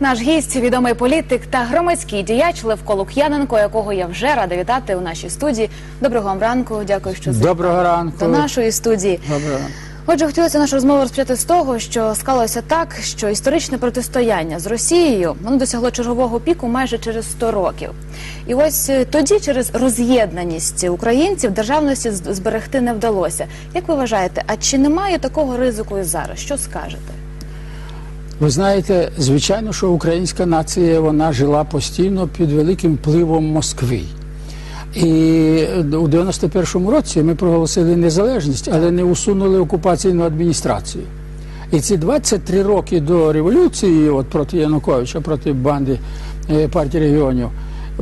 Наш гість, відомий політик та громадський діяч Левко Лук'яненко, якого я вже рада вітати у нашій студії. Доброго вам ранку. Дякую, що Доброго ранку. до нашої студії. Доброго ранку. Отже, хотілося нашу розмову розпочати з того, що склалося так, що історичне протистояння з Росією воно досягло чергового піку майже через 100 років. І ось е, тоді, через роз'єднаність українців, державності зберегти не вдалося. Як ви вважаєте, а чи немає такого ризику і зараз? Що скажете? Ви знаєте, звичайно, що українська нація вона жила постійно під великим впливом Москви. І у 91-му році ми проголосили незалежність, але не усунули окупаційну адміністрацію. І ці 23 роки до революції, от проти Януковича, проти банди е, партії регіонів,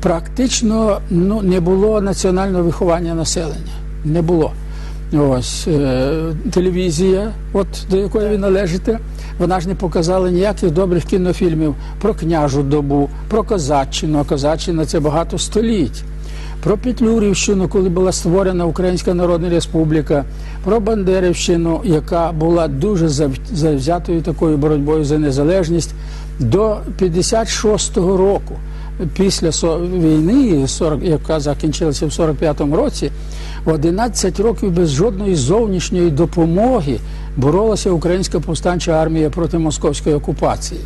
практично ну, не було національного виховання населення. Не було. Ось е, телевізія, от до якої ви належите, вона ж не показала ніяких добрих кінофільмів про княжу добу, про козаччину. А козаччина це багато століть. Про Петлюрівщину, коли була створена Українська Народна Республіка, про Бандерівщину, яка була дуже завзятою такою боротьбою за незалежність до 56-го року. Після війни, 40, яка закінчилася в 45-му році, 11 років без жодної зовнішньої допомоги боролася українська повстанча армія проти московської окупації.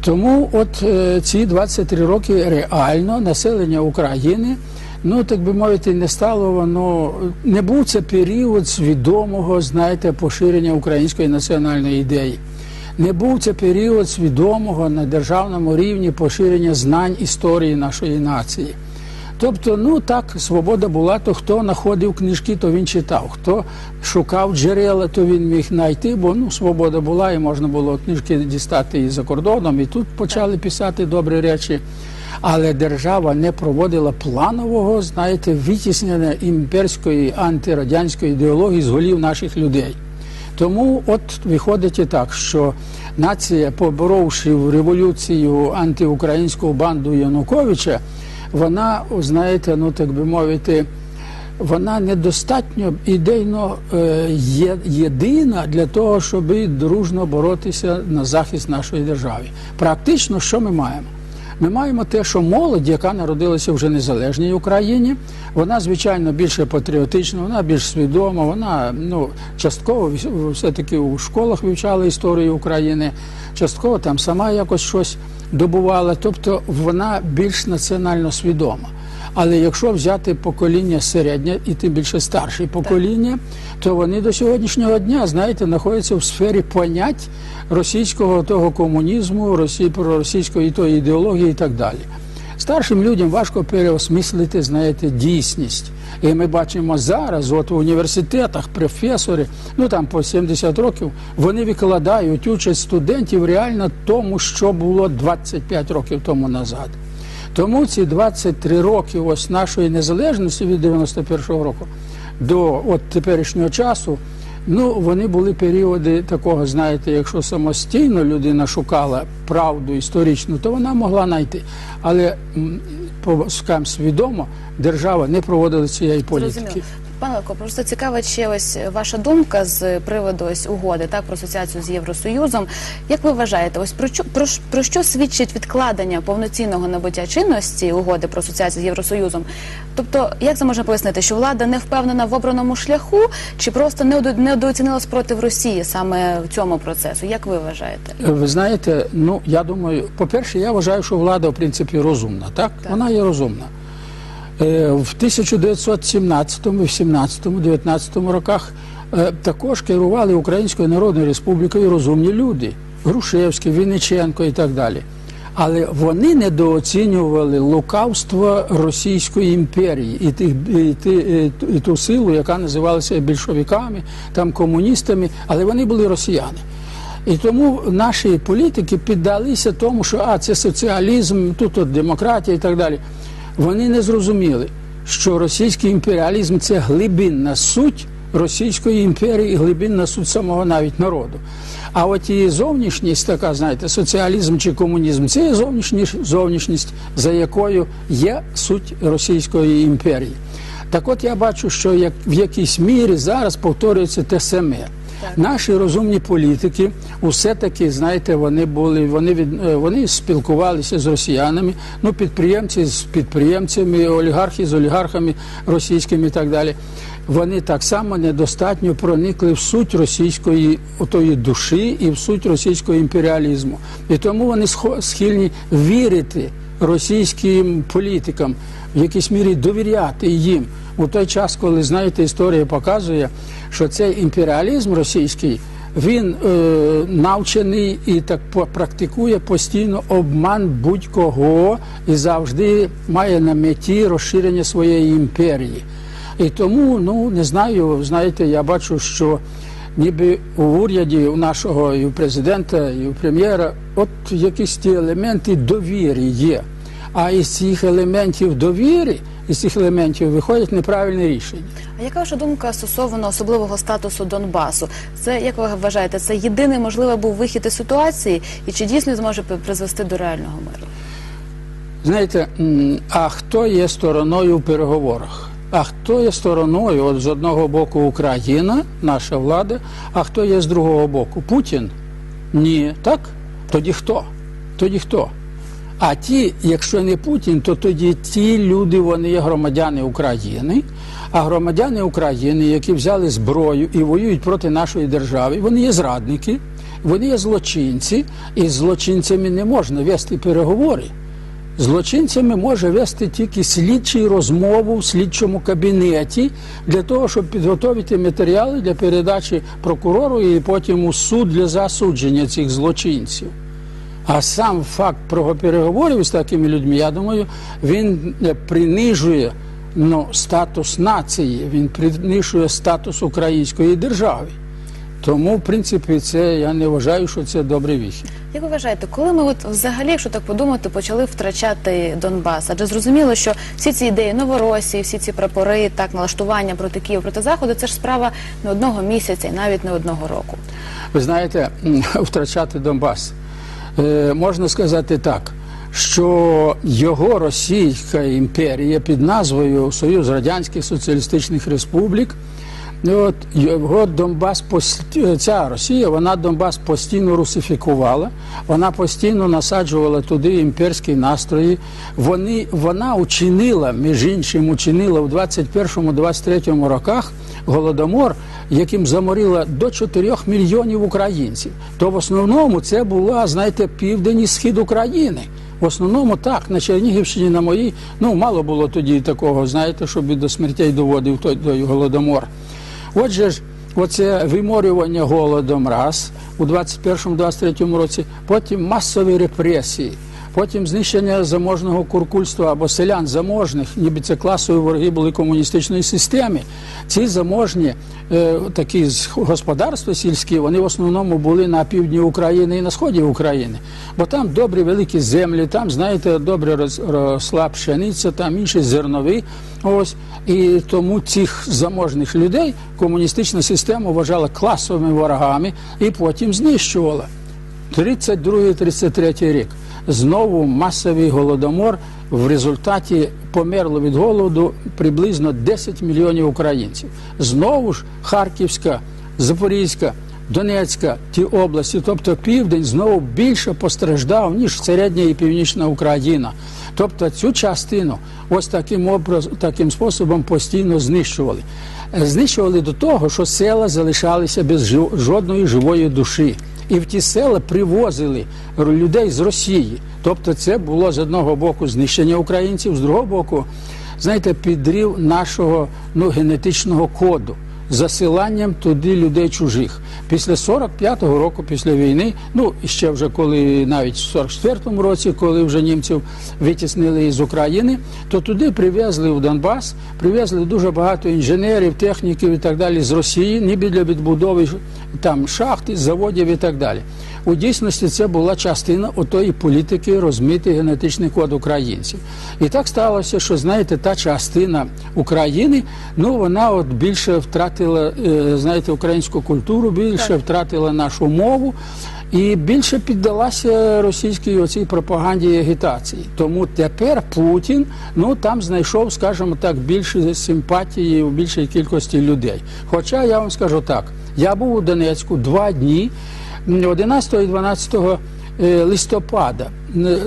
Тому от е, ці 23 роки реально населення України, ну так би мовити, не стало воно, не був це період свідомого, знаєте, поширення української національної ідеї. Не був це період свідомого на державному рівні поширення знань історії нашої нації. Тобто, ну так, свобода була, то хто знаходив книжки, то він читав. Хто шукав джерела, то він міг знайти, бо ну, свобода була і можна було книжки дістати і за кордоном, і тут почали писати добрі речі. Але держава не проводила планового, знаєте, витіснення імперської антирадянської ідеології з голів наших людей. Тому от виходить і так, що нація, поборовши в революцію антиукраїнську банду Януковича, вона, знаєте, ну так би мовити, вона недостатньо ідейно е, є, єдина для того, щоб дружно боротися на захист нашої держави. Практично, що ми маємо? Ми маємо те, що молодь, яка народилася вже в незалежній Україні, вона звичайно більше патріотична, вона більш свідома, вона ну частково все-таки у школах вивчала історію України, частково там сама якось щось добувала. Тобто вона більш національно свідома. Але якщо взяти покоління середнє і тим більше старше покоління, то вони до сьогоднішнього дня, знаєте, знаходяться в сфері понять російського того комунізму, росі, проросійської тої ідеології і так далі. Старшим людям важко переосмислити, знаєте, дійсність. І ми бачимо зараз, от в університетах професори, ну там по 70 років, вони викладають участь студентів реально тому, що було 25 років тому назад. Тому ці 23 роки ось нашої незалежності від 91-го року до от теперішнього часу, ну вони були періоди такого, знаєте, якщо самостійно людина шукала правду історичну, то вона могла знайти. Але по скам свідомо держава не проводила цієї політики. Зрозуміло. Пане Левко, просто цікава ще ось ваша думка з приводу ось угоди так про асоціацію з Євросоюзом. Як ви вважаєте, ось про про, про що свідчить відкладення повноцінного набуття чинності угоди про асоціацію з Євросоюзом? Тобто, як це можна пояснити, що влада не впевнена в обраному шляху, чи просто недо- недооцінила спротив Росії саме в цьому процесу? Як ви вважаєте? Ви знаєте, ну я думаю, по-перше, я вважаю, що влада в принципі розумна, так? Так. Вона є розумна. Е, В 1917, 18, 19 роках е, також керували Українською Народною Республікою розумні люди Грушевський, Вінниченко і так далі. Але вони недооцінювали лукавство Російської імперії і, тих, і, ті- і ту силу, яка називалася більшовиками, там комуністами, але вони були росіяни. І тому наші політики піддалися тому, що а це соціалізм, тут от демократія і так далі. Вони не зрозуміли, що російський імперіалізм це глибинна суть Російської імперії глибинна суть самого навіть народу. А от і зовнішність, така, знаєте, соціалізм чи комунізм, це є зовнішність, зовнішність, за якою є суть Російської імперії. Так от я бачу, що як в якійсь мірі зараз повторюється те саме. Наші розумні політики, усе таки, знаєте, вони були, вони від е, вони спілкувалися з росіянами, ну підприємці з підприємцями, олігархи з олігархами російськими і так далі. Вони так само недостатньо проникли в суть російської отої душі і в суть російського імперіалізму. І тому вони схильні вірити російським політикам, в якійсь мірі довіряти їм у той час, коли знаєте, історія показує, що цей імперіалізм російський. Він е, навчений і так практикує постійно обман будь-кого і завжди має на меті розширення своєї імперії. І тому, ну не знаю, знаєте, я бачу, що ніби у уряді у нашого і у президента, і у прем'єра, от якісь ті елементи довіри є. А із цих елементів довіри, із цих елементів виходять неправильні рішення. А яка ваша думка стосовно особливого статусу Донбасу? Це як ви вважаєте, це єдиний можливий був вихід із ситуації, і чи дійсно зможе призвести до реального миру? Знаєте, а хто є стороною в переговорах? А хто є стороною? От з одного боку Україна, наша влада, а хто є з другого боку? Путін? Ні, так? Тоді хто? Тоді хто? А ті, якщо не Путін, то тоді ті люди, вони є громадяни України. А громадяни України, які взяли зброю і воюють проти нашої держави, вони є зрадники, вони є злочинці, і з злочинцями не можна вести переговори. Злочинцями може вести тільки слідчий розмову в слідчому кабінеті для того, щоб підготовити матеріали для передачі прокурору і потім у суд для засудження цих злочинців. А сам факт про переговорів з такими людьми, я думаю, він е, принижує ну, статус нації, він принижує статус української держави. Тому, в принципі, це я не вважаю, що це добрий вихід. Як ви вважаєте, коли ми от взагалі, якщо так подумати, почали втрачати Донбас? Адже зрозуміло, що всі ці ідеї Новоросії, всі ці прапори, так налаштування проти Києва, проти заходу, це ж справа не одного місяця і навіть не одного року. Ви знаєте, втрачати Донбас. Е, можна сказати так, що його Російська імперія під назвою Союз Радянських Соціалістичних Республік. І От його Донбас ця Росія, вона Донбас постійно русифікувала, вона постійно насаджувала туди імперські настрої. Вони, вона учинила, між іншим, учинила в 21-23 роках голодомор, яким заморила до 4 мільйонів українців. То в основному це була, знаєте, південь і схід України. В основному так, на Чернігівщині, на моїй, ну мало було тоді такого, знаєте, щоб до смертей доводив той, той голодомор. Отже ж, оце виморювання голодом раз у 21-23 році, потім масові репресії, потім знищення заможного куркульства або селян заможних, ніби це класові вороги були комуністичної системи. Ці заможні е, такі господарства сільські, вони в основному були на півдні України і на сході України. Бо там добрі великі землі, там, знаєте, добре росла пшениця, там інші зернові. Ось і тому цих заможних людей комуністична система вважала класовими ворогами і потім знищувала. 32-33 рік. Знову масовий голодомор. В результаті померло від голоду приблизно 10 мільйонів українців. Знову ж Харківська, Запорізька, Донецька, ті області, тобто південь, знову більше постраждав, ніж середня і північна Україна. Тобто цю частину ось таким образ, таким способом постійно знищували. Е, Знищували до того, що села залишалися без жодної живої душі. І в ті села привозили людей з Росії. Тобто, це було з одного боку знищення українців, з другого боку, знаєте, підрив нашого ну, генетичного коду. Засиланням туди людей чужих після 45-го року, після війни, ну і ще вже коли навіть в 44-му році, коли вже німців витіснили із України, то туди привезли в Донбас, привезли дуже багато інженерів, техніків і так далі з Росії, ніби для відбудови там шахти, заводів і так далі. У дійсності це була частина отої політики розмити генетичний код українців. І так сталося, що знаєте, та частина України, ну вона от більше втратила, е, знаєте, українську культуру, більше втратила нашу мову. І більше піддалася російській оцій пропаганді і агітації. Тому тепер Путін ну там знайшов, скажімо так, більше симпатії у більшій кількості людей. Хоча я вам скажу так, Я був у Донецьку два дні, 11 і 12 е, листопада,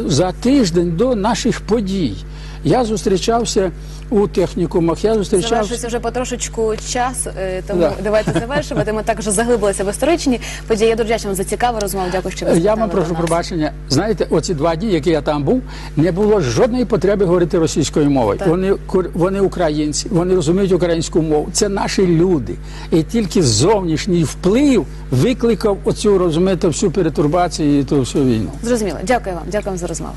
за тиждень до наших подій. Я зустрічався у технікумах, я зустрічався. Завершується вже потрошечку час, е, тому Да. давайте завершувати. Ми також заглибилися в історичні події. Я дуже вдячна вам за цікаву розмову. Дякую, що ви Я завітали вам до прошу нас. пробачення. Знаєте, оці два дні, які я там був, не було жодної потреби говорити російською мовою. Так. Вони кур- вони українці, вони розуміють українську мову. Це наші люди. І тільки зовнішній вплив викликав оцю розумієте, всю перетурбацію і ту всю війну. Зрозуміло. Дякую вам. Дякую вам за розмову.